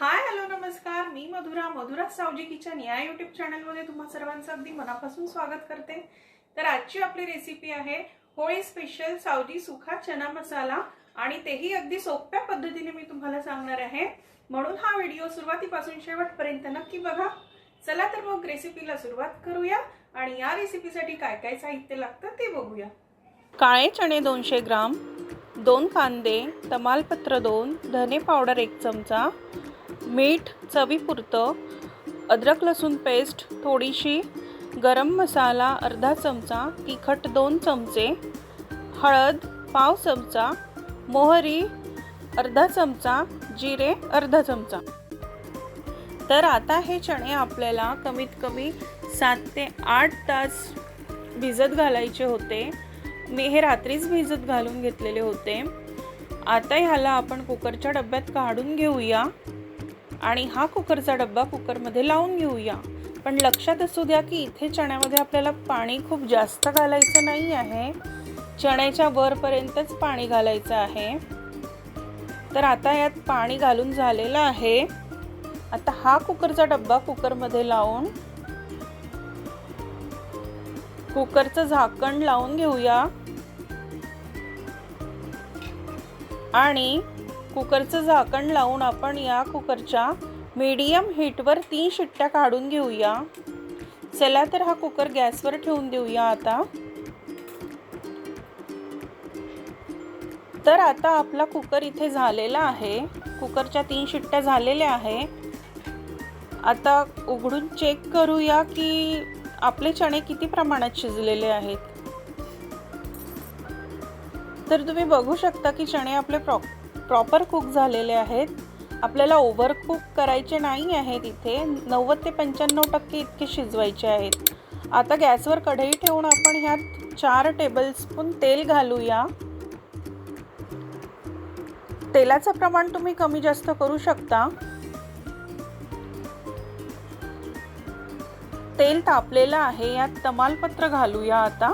हाय hello नमस्कार. मी Madhura Madhura Savji kitchen या युट्यूब चॅनलमध्ये तुम्हा सर्वांचं अगदी मनापासून स्वागत करते. तर आजची आपली रेसिपी आहे होळी स्पेशल सावजी सुखा चना मसाला आणि तेही अगदी सोप्या पद्धतीने मी तुम्हाला सांगणार आहे. म्हणून हा व्हिडिओ सुरुवातीपासून शेवटपर्यंत नक्की बघा. चला तर मग रेसिपीला सुरुवात करूया आणि या रेसिपीसाठी काय काय साहित्य लागतं ते बघूया. काळे चणे दोनशे ग्राम दोन कांदे तमालपत्र दोन धने पावडर एक चमचा मीठ चवीपुरतं अद्रक लसूण पेस्ट थोडीशी गरम मसाला अर्धा चमचा तिखट दोन चमचे हळद पाव चमचा मोहरी अर्धा चमचा जिरे अर्धा चमचा. तर आता हे चणे आपल्याला कमीत कमी सात ते आठ तास भिजत घालायचे होते. मी हे रात्रीच भिजत घालून घेतलेले होते. आता ह्याला आपण कुकरच्या डब्यात काढून घेऊया. आणि हा कुकरचा डब्बा कुकरमध्ये लावून घेऊया. पण लक्षात असू द्या की इथे चण्यामध्ये आपल्याला पाणी खूप जास्त घालायचं नाही आहे. चण्याच्या वरपर्यंतच पाणी घालायचं आहे. तर आता यात पाणी घालून झालेलं आहे. आता हा कुकरचा डब्बा कुकरमध्ये लावून कुकरचं झाकण लावून घेऊया. आणि कुकरचं झाकण लावून आपण या कुकरच्या मीडियम हीटवर तीन शिट्ट्या काढून घेऊया. चला तर हा कुकर गॅसवर ठेवून देऊया आता. तर आता आपला कुकर इथे झालेला आहे. कुकरच्या तीन शिट्ट्या झालेल्या आहे. आता उघडून चेक करूया की आपले चणे किती प्रमाणात शिजलेले आहेत. तर तुम्ही बघू शकता की चणे आपले प्रॉ प्रॉपर कुक झालेले आहेत. आपल्याला ओव्हर कुक करायचे नाही आहेत इथे. नव्वद ते पंच्याण्णव टक्के इतके शिजवायचे आहेत. आता गॅसवर कढई ठेवून आपण ह्यात चार टेबलस्पून तेल घालूया. तेलाचं प्रमाण तुम्ही कमी जास्त करू शकता. तेल तापलेलं आहे. यात तमालपत्र घालूया आता.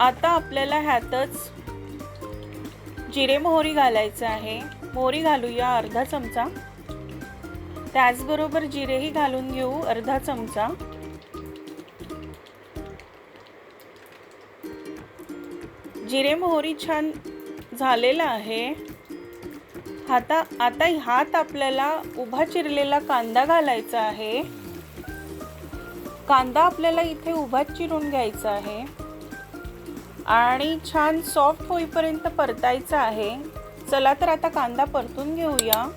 आता आपल्याला ह्यातच जिरे मोहरी घालायचं आहे. मोहरी घालूया अर्धा चमचा. त्याचबरोबर जिरेही घालून घेऊ अर्धा चमचा. जिरे मोहरी छान झालेला आहे. आता आता ह्यात आपल्याला उभा चिरलेला कांदा घालायचा आहे. कांदा आपल्याला इथे उभा चिरून घ्यायचा आहे. आणि छान सॉफ्ट होईपर्यंत परतायचं आहे. चला तर आता कांदा परतून घेऊया.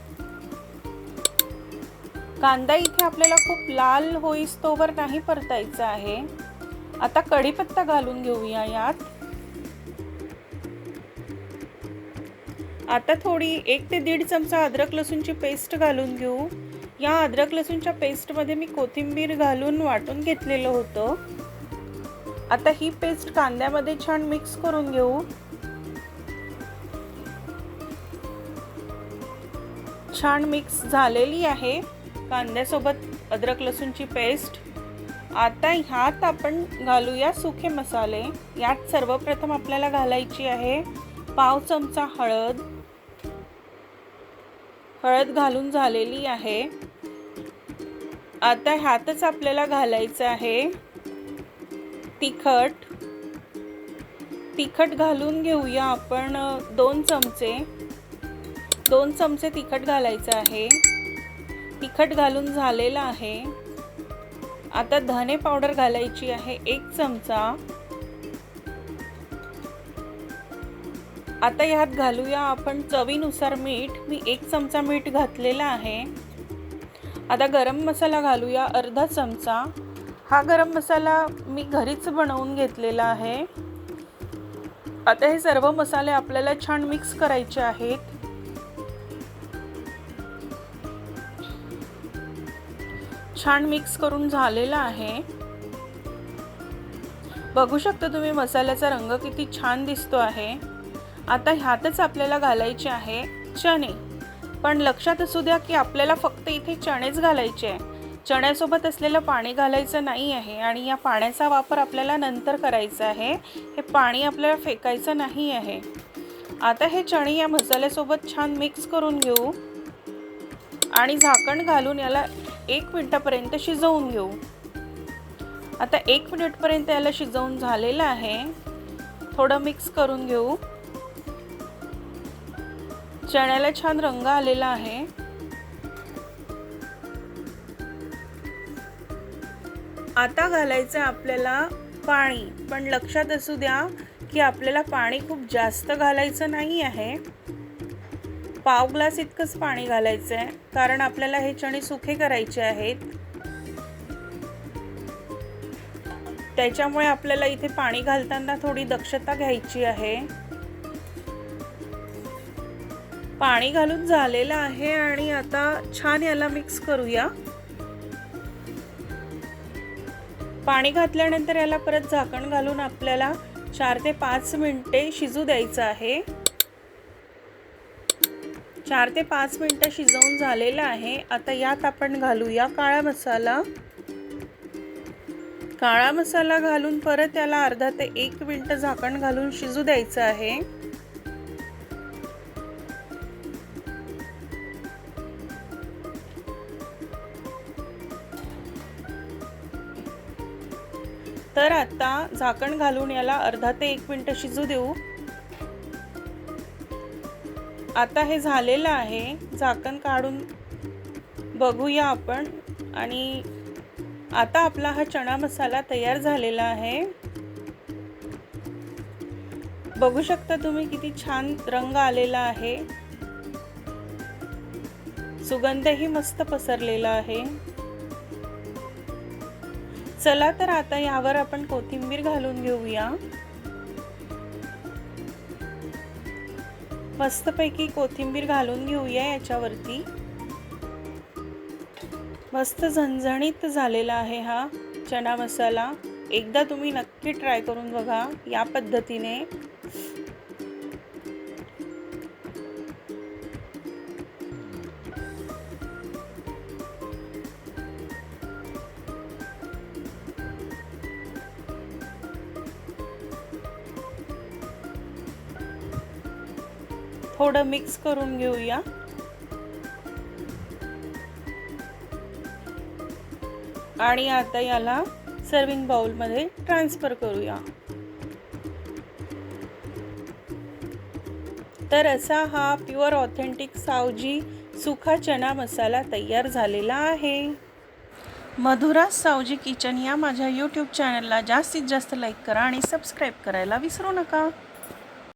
कांदा इथे आपल्याला खूप लाल होईस्तोवर नाही परतायचा आहे. आता कढीपत्ता घालून घेऊया यात. आता थोडी एक ते दीड चमचा अद्रक लसूणची पेस्ट घालून घेऊ. या अद्रक लसूणच्या पेस्टमध्ये मी कोथिंबीर घालून वाटून घेतलेलं होतं. आता ही पेस्ट कांद्यामध्ये छान मिक्स करून घेऊ. छान मिक्स झालेली आहे. कांद्यासोबत अद्रक लसूणची पेस्ट आता ह्यात आपण घालूया सुखे मसाले. यात सर्वप्रथम आपल्याला घालायची आहे पाव चमचा हळद. हळद घालून झालेली आहे. आता ह्यातच आपल्याला घालायचं आहे तिखट. तिखट घालून घेऊया आपण दोन चमचे. दोन चमचे तिखट घालायचं आहे. तिखट घालून झालेलं आहे. आता धने पावडर घालायची आहे एक चमचा. आता ह्यात घालूया आपण चवीनुसार मीठ. मी एक चमचा मीठ घातलेला आहे. आता गरम मसाला घालूया अर्धा चमचा. हा गरम मसाला मी घरीच बनवून घेतलेला आहे. आता हे सर्व मसाले आपल्याला छान मिक्स करायचे आहेत. छान मिक्स करून झालेला आहे. बघू शकता तुम्ही मसाल्याचा रंग किती छान दिसतो आहे. आता ह्यातच आपल्याला घालायचे आहे चणे. पण लक्षात असू द्या की आपल्याला फक्त इथे चणेच घालायचे आहे. चण्यासोबत असलेलं पाणी घालायचं नाही आहे आणि या पाण्याचा वापर आपल्याला नंतर करायचा आहे. हे पाणी आपल्याला फेकायचं नाही आहे. आता हे चणे या मसाल्यासोबत छान मिक्स करून घेऊ. आणि झाकण घालून याला एक मिनटापर्यंत शिजवून घेऊ. आता एक मिनिटपर्यंत याला शिजवून झालेलं आहे. थोडं मिक्स करून घेऊ. चण्याला छान रंग आलेला आहे. आता घालायचं आपल्याला पाणी. पण लक्षात असू द्या की आपल्याला पाणी खूप जास्त घालायचं नाही आहे. पाव ग्लास इतकंच पाणी घालायचं आहे. कारण आपल्याला हे चणे सुखे करायचे आहेत. त्याच्यामुळे आपल्याला इथे पाणी घालताना थोडी दक्षता घ्यायची आहे. पाणी घालून झालेलं आहे आणि आता छान याला मिक्स करूया. पाणी घातल्यानंतर याला परत झाकण घालून आपल्याला चार ते पाच मिनिटे शिजू द्यायचं आहे. चार ते पाच मिनटं शिजवून झालेलं आहे. आता यात आपण घालूया काळा मसाला. काळा मसाला घालून परत याला अर्धा ते एक मिनटं झाकण घालून शिजू द्यायचं आहे. तर आता झाकण घालून याला अर्धा ते एक मिनटं शिजू देऊ. आता हे झालेलं आहे. झाकण काढून बघूया आपण. आणि आता आपला हा चणा मसाला तयार झालेला आहे. बघू शकता तुम्ही किती छान रंग आलेला आहे. सुगंधही मस्त पसरलेला आहे. चला तर आता यावर आपण कोथिंबीर घालून घेऊया. मस्तपैकी कोथिंबीर घालून घेऊया याच्यावरती. मस्त झणझणीत झालेला आहे हा चना मसाला. एकदा तुम्ही नक्की ट्राय करून बघा या पद्धतीने. थोडं मिक्स करून घेऊया. आणि आता याला सर्विंग बाउलमध्ये ट्रान्सफर करूया. तर असा हा प्युअर ऑथेंटिक सावजी सुखा चना मसाला तयार झालेला आहे. मधुरा सावजी किचन या माझ्या यूट्यूब चॅनलला जास्तीत जास्त लाईक करा आणि सबस्क्राईब करायला विसरू नका.